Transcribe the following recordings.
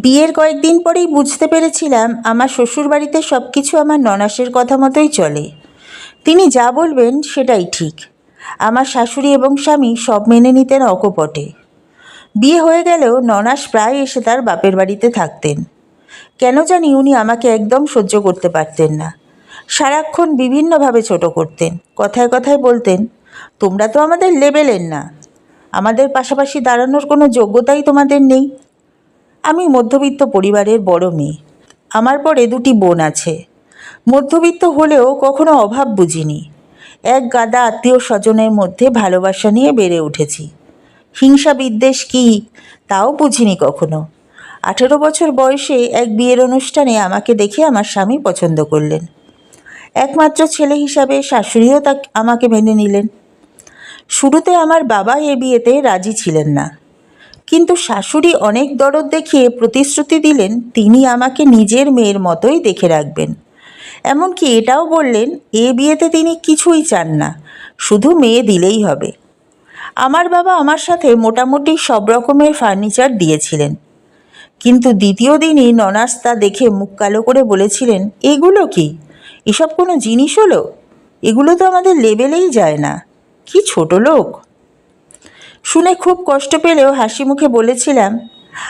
বিয়ের কয়েকদিন পরেই বুঝতে পেরেছিলাম আমার শ্বশুরবাড়িতে সব কিছু আমার ননাসের কথা মতোই চলে। তিনি যা বলবেন সেটাই ঠিক। আমার শাশুড়ি এবং স্বামী সব মেনে নিতেন অকপটে। বিয়ে হয়ে গেলেও ননাস প্রায় এসে তার বাপের বাড়িতে থাকতেন। কেন জানি উনি আমাকে একদম সহ্য করতে পারতেন না। সারাক্ষণ বিভিন্নভাবে ছোট করতেন, কথায় কথায় বলতেন, তোমরা তো আমাদের লেবেলের না। আমাদের পাশাপাশি দাঁড়ানোর কোনো যোগ্যতাই তোমাদের নেই। আমি মধ্যবিত্ত পরিবারের বড় মেয়ে। আমার পরে দুটি বোন আছে। মধ্যবিত্ত হলেও কখনো অভাব বুঝিনি। এক গাদা আত্মীয় স্বজনের মধ্যে ভালোবাসা নিয়ে বেড়ে উঠেছি। হিংসা বিদ্বেষ কী, তাও বুঝিনি কখনো। আঠেরো বছর বয়সে এক বিয়ের অনুষ্ঠানে আমাকে দেখে আমার স্বামী পছন্দ করলেন। একমাত্র ছেলে হিসাবে শাশুড়িও তা আমাকে মেনে নিলেন। শুরুতে আমার বাবা এ বিয়েতে রাজি ছিলেন না। কিন্তু শাশুড়ি অনেক দরদ দেখিয়ে প্রতিশ্রুতি দিলেন, তিনি আমাকে নিজের মেয়ের মতোই দেখে রাখবেন। এমনকি এটাও বললেন, এ বিয়েতে তিনি কিছুই চান না, শুধু মেয়ে দিলেই হবে। আমার বাবা আমার সাথে মোটামুটি সব রকমের ফার্নিচার দিয়েছিলেন। কিন্তু দ্বিতীয় দিনই ননাস তা দেখে মুখ কালো করে বলেছিলেন, এগুলো কি? এসব কোনো জিনিস হলো? এগুলো তো আমাদের লেবেলেই যায় না। কি ছোট লোক! শুনে খুব কষ্ট পেলেও হাসি মুখে বলেছিলাম,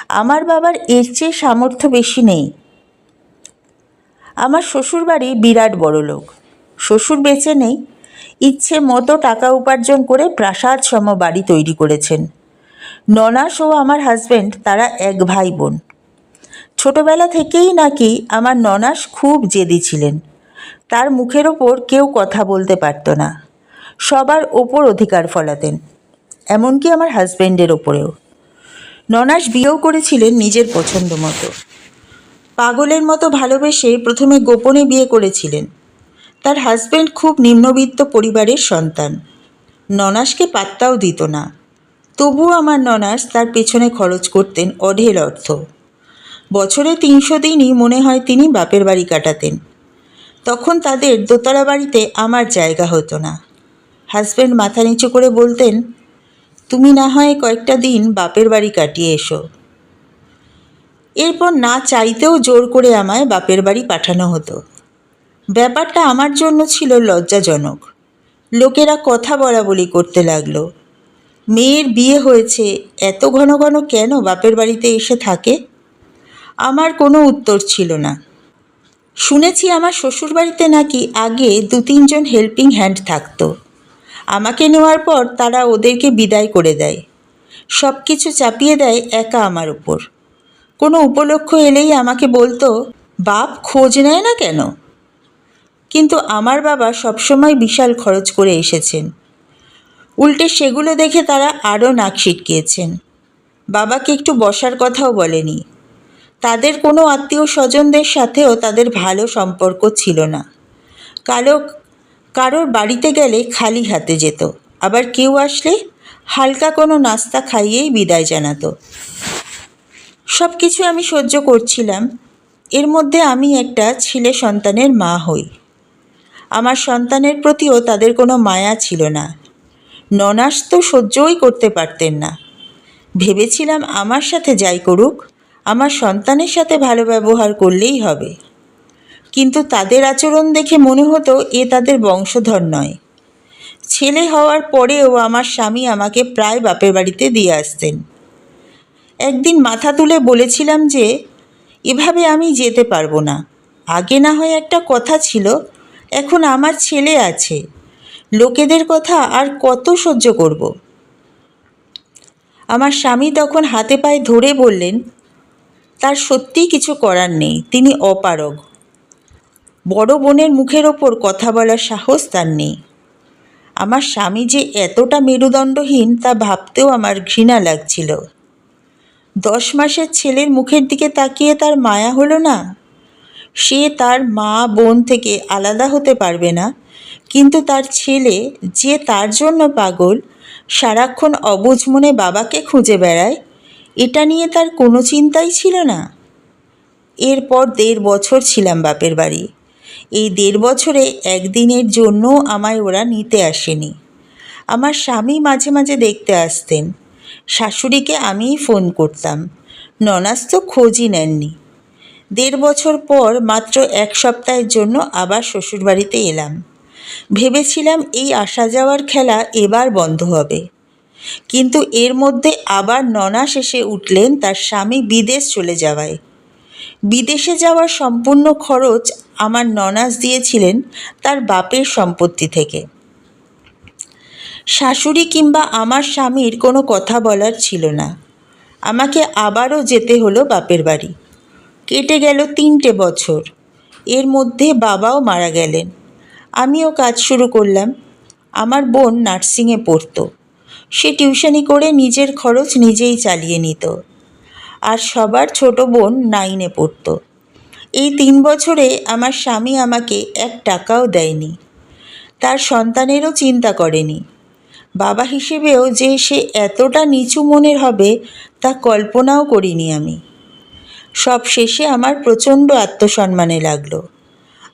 আমার বাবার এর চেয়ে সামর্থ্য বেশি নেই। আমার শ্বশুরবাড়ি বিরাট বড় লোক। শ্বশুর বেঁচে নেই। ইচ্ছে মতো টাকা উপার্জন করে প্রাসাদ সম বাড়ি তৈরি করেছেন। ননাস ও আমার হাজব্যান্ড তারা এক ভাই বোন। ছোটবেলা থেকেই নাকি আমার ননাস খুব জেদি ছিলেন। তার মুখের ওপর কেউ কথা বলতে পারত না। সবার ওপর অধিকার ফলাতেন। এমনকি আমার হাজব্যান্ডের ওপরেও। ননাস বিয়েও করেছিলেন নিজের পছন্দ মতো। পাগলের মতো ভালোবেসে প্রথমে গোপনে বিয়ে করেছিলেন। তার হাজব্যান্ড খুব নিম্নবিত্ত পরিবারের সন্তান। ননাসকে পাত্তাও দিত না। তবুও আমার ননাস তার পেছনে খরচ করতেন অঢেল অর্থ। বছরে তিনশো দিনই মনে হয় তিনি বাপের বাড়ি কাটাতেন। তখন তাদের দোতলা বাড়িতে আমার জায়গা হতো না। হাজব্যান্ড মাথা নিচু করে বলতেন তুমি না হয় কয়েকটা দিন বাপের বাড়ি কাটিয়ে এসো। এরপর না চাইতেও জোর করে আমায় বাপের বাড়ি পাঠানো হতো। ব্যাপারটা আমার জন্য ছিল লজ্জাজনক। লোকেরা কথা বলা বলি করতে লাগল। মেয়ের বিয়ে হয়েছে, এত ঘন ঘন কেন বাপের বাড়িতে এসে থাকে? আমার কোনো উত্তর ছিল না। শুনেছি আমার শ্বশুরবাড়িতে নাকি আগে দু তিনজন হেল্পিং হ্যান্ড থাকতো। আমাকে নেওয়ার পর তারা ওদেরকে বিদায় করে দেয়। সব কিছু চাপিয়ে দেয় একা আমার উপর। কোনো উপলক্ষ এলেই আমাকে বলতো, বাপ, খোঁজ নেয় না কেন? কিন্তু আমার বাবা সবসময় বিশাল খরচ করে এসেছেন। উল্টে সেগুলো দেখে তারা আরও নাক সিটকিয়েছেন। বাবাকে একটু বসার কথাও বলেনি। তাদের কোনো আত্মীয় স্বজনদের সাথেও তাদের ভালো সম্পর্ক ছিল না। কালো কারোর বাড়িতে গেলে খালি হাতে যেত। আবার কেউ আসলে হালকা কোনো নাস্তা খাইয়েই বিদায় জানাতো। সব কিছু আমি সহ্য করছিলাম। এর মধ্যে আমি একটা ছেলে সন্তানের মা হই। আমার সন্তানের প্রতিও তাদের কোনো মায়া ছিল না। ননাস তো সহ্যই করতে পারতেন না। ভেবেছিলাম আমার সাথে যাই করুক, আমার সন্তানের সাথে ভালো ব্যবহার করলেই হবে। কিন্তু তাদের আচরণ দেখে মনে হতো এ তাদের বংশধর নয়। ছেলে হওয়ার পরেও আমার স্বামী আমাকে প্রায় বাপের বাড়িতে দিয়ে আসতেন। একদিন মাথা তুলে বলেছিলাম যে, এভাবে আমি যেতে পারব না। আগে না হয় একটা কথা ছিল, এখন আমার ছেলে আছে। লোকেদের কথা আর কত সহ্য করব? আমার স্বামী তখন হাতে পায়ে ধরে বললেন, তার সত্যিই কিছু করার নেই। তিনি অপারগ। বড় বোনের মুখের ওপর কথা বলার সাহস তার নেই। আমার স্বামী যে এতটা মেরুদণ্ডহীন তা ভাবতেও আমার ঘৃণা লাগছিল। দশ মাসের ছেলের মুখের দিকে তাকিয়ে তার মায়া হলো না? সে তার মা, বোন থেকে আলাদা হতে পারবে না, কিন্তু তার ছেলে যে তার জন্য পাগল, সারাক্ষণ অবুঝ মনে বাবাকে খুঁজে বেড়ায়, এটা নিয়ে তার কোনো চিন্তাই ছিল না। এরপর দেড় বছর ছিলাম বাপের বাড়ি। এই দেড় বছরে একদিনের জন্য আমায় ওরা নিতে আসেনি। আমার স্বামী মাঝে মাঝে দেখতে আসতেন। শাশুড়িকে আমিই ফোন করতাম। ননাস তো খোঁজই নেননি। দেড় বছর পর মাত্র এক সপ্তাহের জন্য আবার শ্বশুরবাড়িতে এলাম। ভেবেছিলাম এই আসা যাওয়ার খেলা এবার বন্ধ হবে। কিন্তু এর মধ্যে আবার ননাস এসে উঠলেন তার স্বামী বিদেশ চলে যাওয়ায়। বিদেশে যাওয়ার সম্পূর্ণ খরচ আমার ননাস দিয়েছিলেন তার বাপের সম্পত্তি থেকে। শাশুড়ি কিংবা আমার স্বামীর কোনো কথা বলার ছিল না। আমাকে আবারও যেতে হলো বাপের বাড়ি। কেটে গেল তিনটে বছর। এর মধ্যে বাবাও মারা গেলেন। আমিও কাজ শুরু করলাম। আমার বোন নার্সিংয়ে পড়তো। সে টিউশনি করে নিজের খরচ নিজেই চালিয়ে নিত। আর সবার ছোট বোন নাইনে পড়তো। এই তিন বছরে আমার স্বামী আমাকে এক টাকাও দেয়নি। তার সন্তানেরও চিন্তা করেনি। বাবা হিসেবেও যে সে এতটা নিচু মনের হবে, তা কল্পনাও করিনি আমি। সব শেষে আমার প্রচণ্ড আত্মসম্মানে লাগল।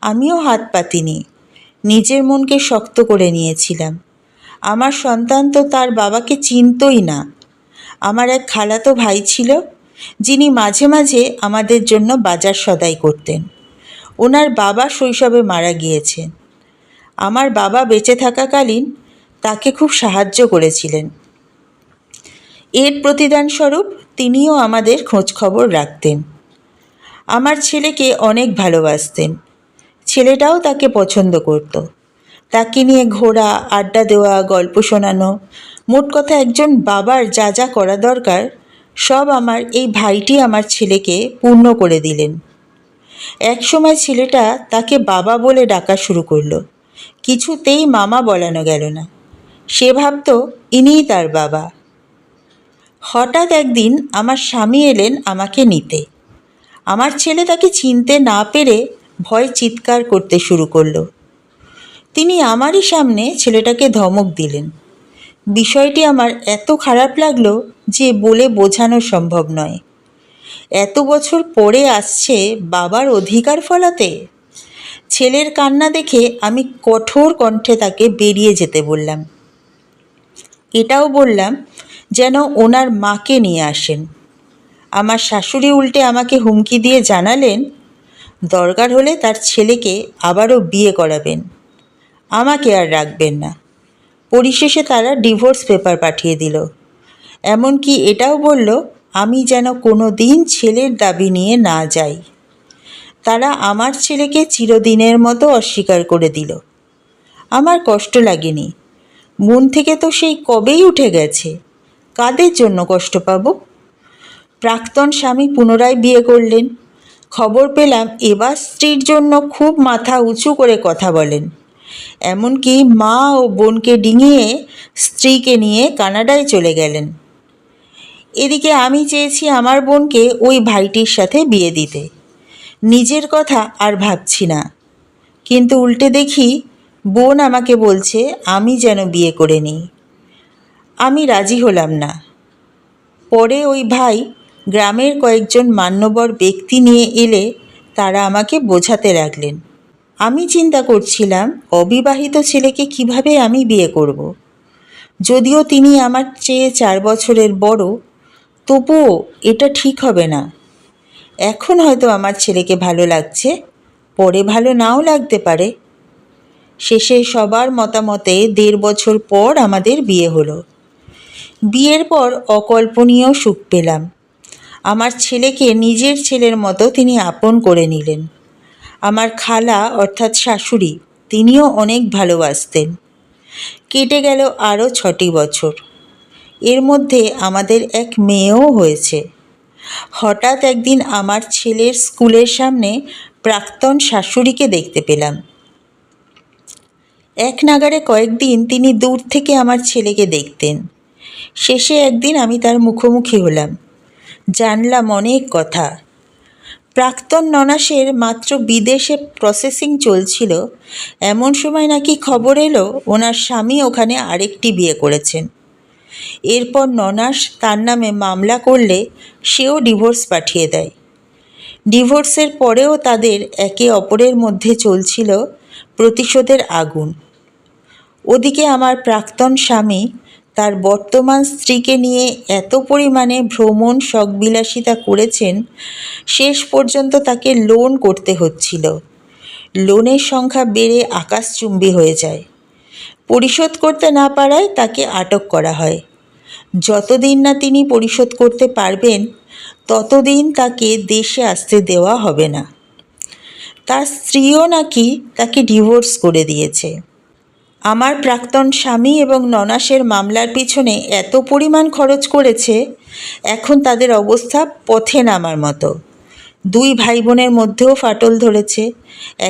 আমিও হাত পাতিনি। নিজের মনকে শক্ত করে নিয়েছিলাম। আমার সন্তান তো তার বাবাকে চিনতই না। আমার এক খালাতো ভাই ছিল যিনি মাঝে মাঝে আমাদের জন্য বাজার সদাই করতেন। ওনার বাবা শৈশবে মারা গিয়েছেন। আমার বাবা বেঁচে থাকাকালীন তাকে খুব সাহায্য করেছিলেন। এর প্রতিদানস্বরূপ তিনিও আমাদের খোঁজ খবর রাখতেন। আমার ছেলেকে অনেক ভালোবাসতেন। ছেলেটাও তাকে পছন্দ করত। তাকে নিয়ে ঘোরা, আড্ডা দেওয়া, গল্প শোনানো, মোট কথা একজন বাবার যা যা করা দরকার সব আমার, এই ভাইটি আমার ছেলেকে পূর্ণ করে দিলেন। একসময় ছেলেটা তাকে বাবা বলে ডাকা শুরু করল। কিছুতেই মামা বলানো গেল না। সে ভাবতো, ইনিই তার বাবা। হঠাৎ একদিন আমার স্বামী এলেন আমাকে নিতে। আমার ছেলে তাকে চিনতে না পেরে ভয় চিৎকার করতে শুরু করল। তিনি আমারই সামনে ছেলেটাকে ধমক দিলেন। বিষয়টি আমার এত খারাপ লাগল যে বলে বোঝানো সম্ভব নয়। এত বছর পরে আসছে বাবার অধিকার ফলাতে? ছেলের কান্না দেখে আমি কঠোর কণ্ঠে তাকে বেরিয়ে যেতে বললাম। এটাও বললাম যেন ওনার মাকে নিয়ে আসেন। আমার শাশুড়ি উল্টে আমাকে হুমকি দিয়ে জানালেন, দরকার হলে তার ছেলেকে আবারও বিয়ে করাবেন। আমাকে আর রাখবেন না। পরিশেষে তারা ডিভোর্স পেপার পাঠিয়ে দিল। এমনকি এটাও বলল, আমি যেন কোনো দিন ছেলের দাবি নিয়ে না যাই। তারা আমার ছেলেকে চিরদিনের মতো অস্বীকার করে দিল। আমার কষ্ট লাগেনি। মন থেকে তো সেই কবেই উঠে গেছে। কাদের জন্য কষ্ট পাব? প্রাক্তন স্বামী পুনরায় বিয়ে করলেন। খবর পেলাম, এবার স্ত্রীর জন্য খুব মাথা উঁচু করে কথা বলেন। এমনকি মা ও বোনকে ডিঙিয়ে স্ত্রীকে নিয়ে কানাডায় চলে গেলেন। এদিকে আমি চেয়েছি আমার বোনকে ওই ভাইটির সাথে বিয়ে দিতে। নিজের কথা আর ভাবছি না। কিন্তু উল্টে দেখি বোন আমাকে বলছে, আমি যেন বিয়ে করে নিই। আমি রাজি হলাম না। পরে ওই ভাই গ্রামের কয়েকজন মান্যবর ব্যক্তি নিয়ে এলে তারা আমাকে বোঝাতে লাগলেন। আমি চিন্তা করছিলাম, অবিবাহিত ছেলেকে কীভাবে আমি বিয়ে করব। যদিও তিনি আমার চেয়ে চার বছরের বড়, তবুও এটা ঠিক হবে না। এখন হয়তো আমার ছেলেকে ভালো লাগছে, পরে ভালো নাও লাগতে পারে। শেষে সবার মতামতে দেড় বছর পর আমাদের বিয়ে হলো। বিয়ের পর অকল্পনীয় সুখ পেলাম। আমার ছেলেকে নিজের ছেলের মতো তিনি আপন করে নিলেন। আমার খালা অর্থাৎ শাশুড়ি, তিনিও অনেক ভালোবাসতেন। কেটে গেল আরও ছটি বছর। এর মধ্যে আমাদের এক মেয়েও হয়েছে। হঠাৎ একদিন আমার ছেলের স্কুলের সামনে প্রাক্তন শাশুড়িকে দেখতে পেলাম। এক নাগারে কয়েকদিন তিনি দূর থেকে আমার ছেলেকে দেখতেন। শেষে একদিন আমি তার মুখোমুখি হলাম। জানলাম অনেক কথা। প্রাক্তন ননাসের মাত্র বিদেশে প্রসেসিং চলছিল, এমন সময় নাকি খবর এলো, ওনার স্বামী ওখানে আরেকটি বিয়ে করেছেন। এরপর ননাস তার নামে মামলা করলে সেও ডিভোর্স পাঠিয়ে দেয়। ডিভোর্সের পরেও তাদের একে অপরের মধ্যে চলছিল প্রতিশোধের আগুন। ওদিকে আমার প্রাক্তন স্বামী তার বর্তমান স্ত্রীকে নিয়ে এত পরিমাণে ভ্রমণ শখবিলাসিতা করেছেন, শেষ পর্যন্ত তাকে লোন করতে হচ্ছিল। লোনের সংখ্যা বেড়ে আকাশচুম্বী হয়ে যায়। পরিশোধ করতে না পারায় তাকে আটক করা হয়। যতদিন না তিনি পরিশোধ করতে পারবেন, ততদিন তাকে দেশে আসতে দেওয়া হবে না। তার স্ত্রীও নাকি তাকে ডিভোর্স করে দিয়েছে। আমার প্রাক্তন স্বামী এবং ননাসের মামলার পিছনে এত পরিমাণ খরচ করেছে, এখন তাদের অবস্থা পথে নামার মতো। দুই ভাই বোনের মধ্যেও ফাটল ধরেছে।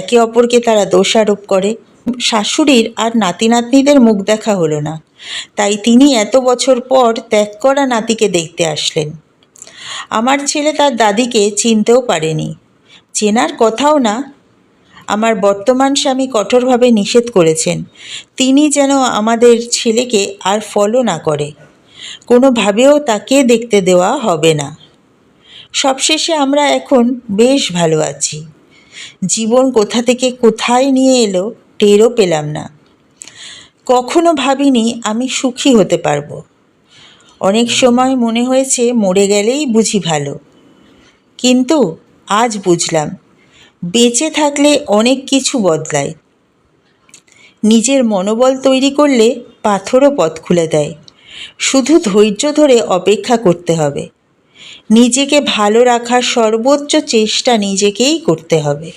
একে অপরকে তারা দোষারোপ করে। শাশুড়ির আর নাতি নাতনিদের মুখ দেখা হলো না। তাই তিনি এত বছর পর ত্যাগ করা নাতিকে দেখতে আসলেন। আমার ছেলে তার দাদিকে চিনতেও পারেনি। চেনার কথাও না আমার বর্তমান স্বামী কঠোরভাবে নিষেধ করেছেন। তিনি যেন আমাদের ছেলেকে আর ফলো না করে। কোনোভাবেও তাকে দেখতে দেওয়া হবে না। সবশেষে আমরা এখন বেশ ভালো আছি। জীবন কোথা থেকে কোথায় নিয়ে এলো টেরও পেলাম না। কখনো ভাবিনি আমি সুখী হতে পারব। অনেক সময় মনে হয়েছে মরে গেলেই বুঝি ভালো। কিন্তু আজ বুঝলাম বেঁচে থাকলে অনেক কিছু বদলায়। নিজের মনোবল তৈরি করলে পাথরও পথ খুলে দেয়। শুধু ধৈর্য ধরে অপেক্ষা করতে হবে। নিজেকে ভালো রাখার সর্বোচ্চ চেষ্টা নিজেকেই করতে হবে।